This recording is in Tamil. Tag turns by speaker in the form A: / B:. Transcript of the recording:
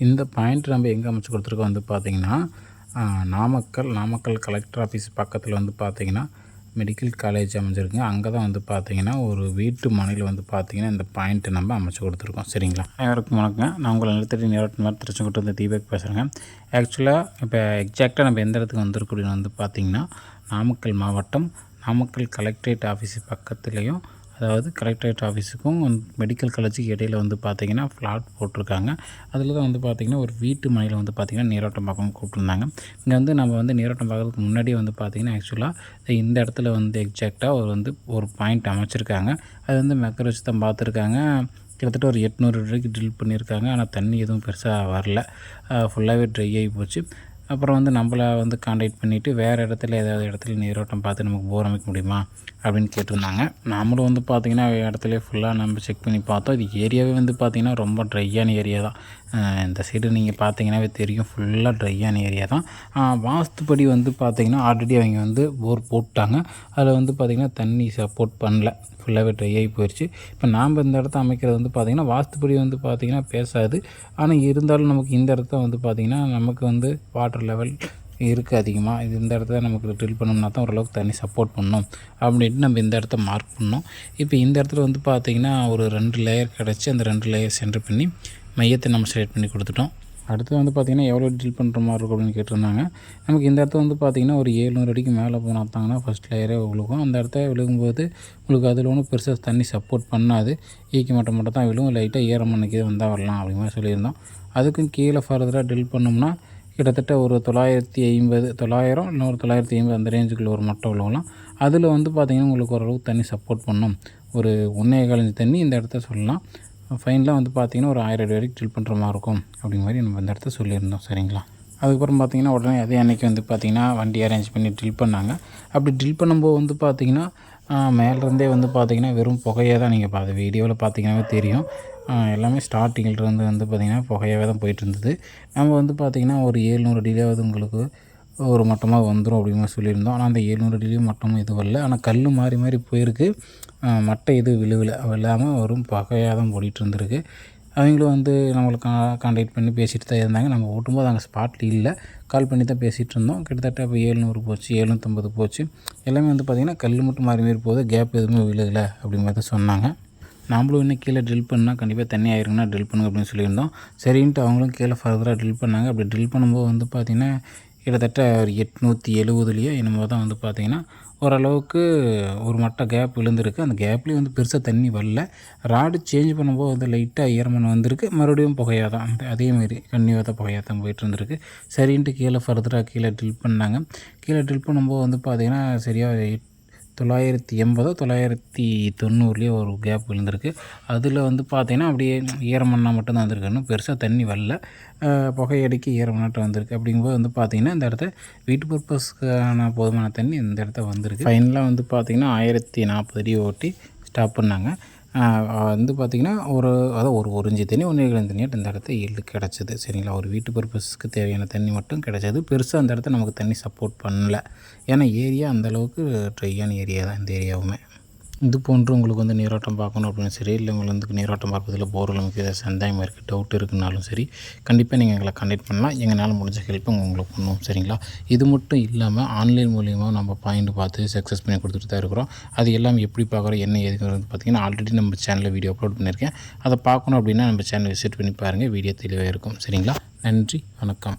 A: இந்த பாயிண்ட் நம்ம எங்கே அமைச்சு கொடுத்துருக்கோம் வந்து பார்த்திங்கன்னா நாமக்கல் நாமக்கல் கலெக்டர் ஆஃபீஸ் பக்கத்தில் வந்து பார்த்திங்கன்னா மெடிக்கல் காலேஜ் அமைஞ்சிருக்குங்க அங்கே தான் வந்து பார்த்திங்கன்னா ஒரு வீட்டு மனையில் வந்து பார்த்திங்கன்னா இந்த பாயிண்ட்டை நம்ம அமைச்சு கொடுத்துருக்கோம். சரிங்களா? அனைவருக்கும் வணக்கங்க நான் உங்களை நிலத்தடி நீரோட்டம் மாதிரி திருச்செங்கோட்டு வந்து தீபக் பேசுகிறேங்க ஆக்சுவலாக இப்போ எக்ஸாக்டாக நம்ம எந்த இடத்துக்கு வந்திருக்கோம் வந்து பார்த்திங்கன்னா நாமக்கல் மாவட்டம் நாமக்கல் கலெக்டரேட் ஆஃபீஸ் பக்கத்துலேயும் அதாவது கலெக்டரேட் ஆஃபீஸுக்கும் மெடிக்கல் காலேஜுக்கு இடையில் வந்து பார்த்திங்கன்னா ஃப்ளாட் போட்டிருக்காங்க. அதில் தான் வந்து பார்த்திங்கன்னா ஒரு வீட்டு மனையில் வந்து பார்த்திங்கன்னா நீரோட்டம் பார்க்கணும் கூப்பிட்டுருந்தாங்க. இங்கே வந்து நம்ம வந்து நீரோட்டம் பார்க்கறதுக்கு முன்னாடி வந்து பார்த்திங்கன்னா ஆக்சுவலாக இந்த இடத்துல வந்து எக்ஸாக்டாக ஒரு வந்து ஒரு பாயிண்ட் அமைச்சிருக்காங்க. அது வந்து மெக்கர் வச்சு தான் பார்த்துருக்காங்க. கிட்டத்தட்ட ஒரு எட்நூறு ரூபாய்க்கு ட்ரில் பண்ணியிருக்காங்க ஆனால் தண்ணி எதுவும் பெருசாக வரல. ஃபுல்லாகவே ட்ரை ஆகி போச்சு. அப்புறம் வந்து நம்மளை வந்து காண்டாக்ட் பண்ணிவிட்டு வேறு இடத்துல ஏதாவது இடத்துல நீரோட்டம் பார்த்து நமக்கு போர் அமைக்க முடியுமா அப்படின்னு கேட்டிருந்தாங்க. நாமளும் வந்து பார்த்திங்கன்னா இடத்துல ஃபுல்லாக நம்ம செக் பண்ணி பார்த்தோம். இது ஏரியாவே வந்து பார்த்திங்கன்னா ரொம்ப ட்ரையான ஏரியா தான். இந்த சைடு நீங்கள் பார்த்தீங்கன்னாவே தெரியும். ஃபுல்லாக ட்ரையான ஏரியா தான். வாஸ்துப்படி வந்து பார்த்திங்கன்னா ஆல்ரெடி அவங்க வந்து போர் போட்டாங்க அதில் வந்து பார்த்திங்கன்னா தண்ணி சப்போர்ட் பண்ணல. ஃபுல்லாகவே ட்ரை ஆகி போயிடுச்சு இப்போ நாம் இந்த இடத்த அமைக்கிறது வந்து பார்த்திங்கன்னா வாஸ்துப்படி வந்து பார்த்திங்கன்னா பேசாது. ஆனால் இருந்தாலும் நமக்கு இந்த இடத்த வந்து பார்த்திங்கன்னா நமக்கு வந்து வாட்டர் லெவல் இருக்குது அதிகமாக இது இந்த இடத்த நமக்கு ட்ரில் பண்ணோம்னா தான் ஓரளவுக்கு தண்ணி சப்போர்ட் பண்ணணும் அப்படின்ட்டு நம்ம இந்த இடத்த மார்க் பண்ணோம். இப்போ இந்த இடத்துல வந்து பார்த்திங்கன்னா ஒரு ரெண்டு லேயர் கிடச்சி அந்த ரெண்டு லேயர் சென்டர் பண்ணி மையத்தை நம்ம செலக்ட் பண்ணி கொடுத்துட்டோம். அடுத்து வந்து பார்த்திங்கன்னா எவ்வளோ ட்ரில் பண்ணுற மாதிரி இருக்கும் அப்படின்னு கேட்டிருந்தாங்க. நமக்கு இந்த இடத்த வந்து பார்த்திங்கன்னா ஒரு ஏழ்நூறு அடிக்கு மேலே போனாத்தாங்கன்னா ஃபஸ்ட் லேயரே விழுகும். அந்த இடத்த விழுகும்போது உங்களுக்கு அதில் ஒன்றும் பெருசாக தண்ணி சப்போர்ட் பண்ணாது. ஈக்கி மட்டும் மட்டும் தான் விழுவும். லைட்டாக ஈரமண்ணுக்கு வந்தால் வரலாம் அப்படிங்கிற மாதிரி சொல்லியிருந்தோம். அதுக்கும் கீழே ஃபர்தராக ட்ரில் பண்ணோம்னா கிட்டத்தட்ட ஒரு தொள்ளாயிரத்தி ஐம்பது தொள்ளாயிரம் இல்லை ஒரு தொள்ளாயிரத்தி ஐம்பது அந்த ரேஞ்சுக்குள்ள ஒரு மட்டம் விழுவலாம் அதில் வந்து பார்த்திங்கன்னா உங்களுக்கு ஓரளவுக்கு தண்ணி சப்போர்ட் பண்ணும். ஒரு ஒன்றே காலஞ்சு தண்ணி இந்த இடத்த சொல்லலாம். ஃபைனலாக வந்து பார்த்திங்கன்னா ஒரு ஆயிரம் வரைக்கும் ட்ரில் பண்ணுற மாதிரி இருக்கும் அப்படிங்க மாதிரி நம்ம அந்த இடத்த சொல்லியிருந்தோம் சரிங்களா? அதுக்கப்புறம் பார்த்திங்கன்னா உடனே அதே அன்றைக்கி வந்து பார்த்திங்கன்னா வண்டி அரேஞ்ச் பண்ணி ட்ரில் பண்ணாங்க. அப்படி ட்ரில் பண்ணும்போது வந்து பார்த்திங்கன்னா மேலேருந்தே வந்து பார்த்திங்கன்னா வெறும் புகையாக தான் நீங்கள் பார்த்து வீடியோவில் பார்த்திங்கன்னாவே தெரியும். எல்லாமே ஸ்டார்டிங்கிலேருந்து வந்து பார்த்திங்கன்னா புகையாகவே தான் போயிட்டு இருந்தது. நம்ம வந்து பார்த்திங்கன்னா ஒரு ஏழ்நூறு அடியிலாவது உங்களுக்கு ஒரு மட்டமாக வந்துடும் அப்படிங்கிற சொல்லியிருந்தோம். ஆனால் அந்த ஏழ்நூறு அடியிலையும் மட்டமும் இது வரல. ஆனால் கல் மாறி மாறி போயிருக்கு. மட்டை எதுவும் விழுவில் இல்லாமல் வரும் பகையாக தான் ஓடிட்டு இருந்திருக்கு. அவங்களும் வந்து நம்மளுக்கு கா கான்டாக்ட் பண்ணி பேசிட்டு தான் இருந்தாங்க. நம்ம ஓட்டும்போது அங்கே ஸ்பாட்டில் இல்லை. கால் பண்ணி தான் பேசிகிட்டு இருந்தோம். கிட்டத்தட்ட இப்போ ஏழ்நூறு போச்சு எழுநூற்றம்பது போச்சு. எல்லாமே வந்து பார்த்திங்கன்னா கல் மட்டும் மாறி மாறி போகுது. கேப் எதுவுமே விழுகலை அப்படிங்கிற மாதிரி சொன்னாங்க. நாமளும் இன்னும் கீழே ட்ரில் பண்ணால் கண்டிப்பாக தண்ணி ஆயிருங்கன்னா ட்ரில் பண்ணுங்க அப்படின்னு சொல்லியிருந்தோம். சரின்ட்டு அவங்களும் கீழே ஃபர்தராக ட்ரில் பண்ணாங்க. அப்படி ட்ரில் பண்ணும்போது வந்து பார்த்திங்கன்னா கிட்டத்தட்ட ஒரு எட்நூற்றி எழுவதுலையோ என்னமோ தான் வந்து பார்த்திங்கன்னா ஓரளவுக்கு ஒரு மட்டை கேப் விழுந்திருக்கு. அந்த கேப்லேயும் வந்து பெருசாக தண்ணி வரல. ராடு சேஞ்ச் பண்ணும்போது வந்து லைட்டாக ஈரமன் வந்திருக்கு. மறுபடியும் புகையாக தான் அதேமாரி கன்னியாக தான் புகையாக தான் போயிட்டு இருந்திருக்கு. சரின்ட்டு கீழே ஃபர்தராக கீழே ட்ரில் பண்ணாங்க. கீழே ட்ரில் பண்ணும்போது வந்து பார்த்திங்கன்னா சரியாக தொள்ளாயிரத்தி எண்பதோ தொள்ளாயிரத்தி தொண்ணூறுலேயோ ஒரு கேப் விழுந்திருக்கு. அதில் வந்து பார்த்திங்கன்னா அப்படியே ஈரமண்ணா மட்டும்தான் வந்திருக்கு இன்னும் பெருசாக தண்ணி வரல. புகையடிக்கு ஈரமண்ணாட்டம் வந்திருக்கு. அப்படிங்கும்போது வந்து பார்த்திங்கன்னா இந்த இடத்த வீட்டு பர்பஸ்க்கான போதுமான தண்ணி இந்த இடத்த வந்திருக்கு. ஃபைனலாக வந்து பார்த்திங்கன்னா ஆயிரத்தி நாற்பது அடி ஓட்டி ஸ்டாப் பண்ணாங்க. வந்து பார்த்திங்கன்னா ஒரு அதாவது ஒரு ஒரு இஞ்சி தண்ணி ஒன்று கிலோ தண்ணியாக இந்த இடத்த ஈல்டு கிடச்சிது. சரிங்களா? ஒரு வீட்டு பர்பஸ்க்கு தேவையான தண்ணி மட்டும் கிடச்சது. பெருசாக அந்த இடத்த நமக்கு தண்ணி சப்போர்ட் பண்ணல. ஏன்னா ஏரியா அந்தளவுக்கு ட்ரையான ஏரியா தான் இந்த ஏரியாவுமே இது போன்று உங்களுக்கு வந்து நீரோட்டம் பார்க்கணும் அப்படின்னு சரி இல்லை உங்களுக்கு வந்து நீரோட்டம் பார்ப்பதில் போர் உங்களுக்கு ஏதாவது சந்தேகம் இருக்குது டவுட் இருக்குனாலும் சரி கண்டிப்பாக நீங்கள் எங்களை கண்டெக்ட் பண்ணலாம். எங்களால் முடிஞ்ச ஹெல்ப் உங்களுக்கு பண்ணுவோம் சரிங்களா? இது மட்டும் இல்லாமல் ஆன்லைன் மூலியமாக நம்ம பாயிண்ட் பார்த்து சக்ஸஸ் பண்ணி கொடுத்துட்டு தான் இருக்கிறோம். அது எல்லாம் எப்படி பார்க்குறோம் என்ன ஏதுங்கிறது பார்த்திங்கன்னா ஆல்ரெடி நம்ம சேனலில் வீடியோ அப்லோட் பண்ணியிருக்கேன். அதை பார்க்கணும் அப்படின்னா நம்ம சேனல் விசிட் பண்ணி பாருங்கள் வீடியோ தெளிவாக இருக்கும் சரிங்களா? நன்றி வணக்கம்.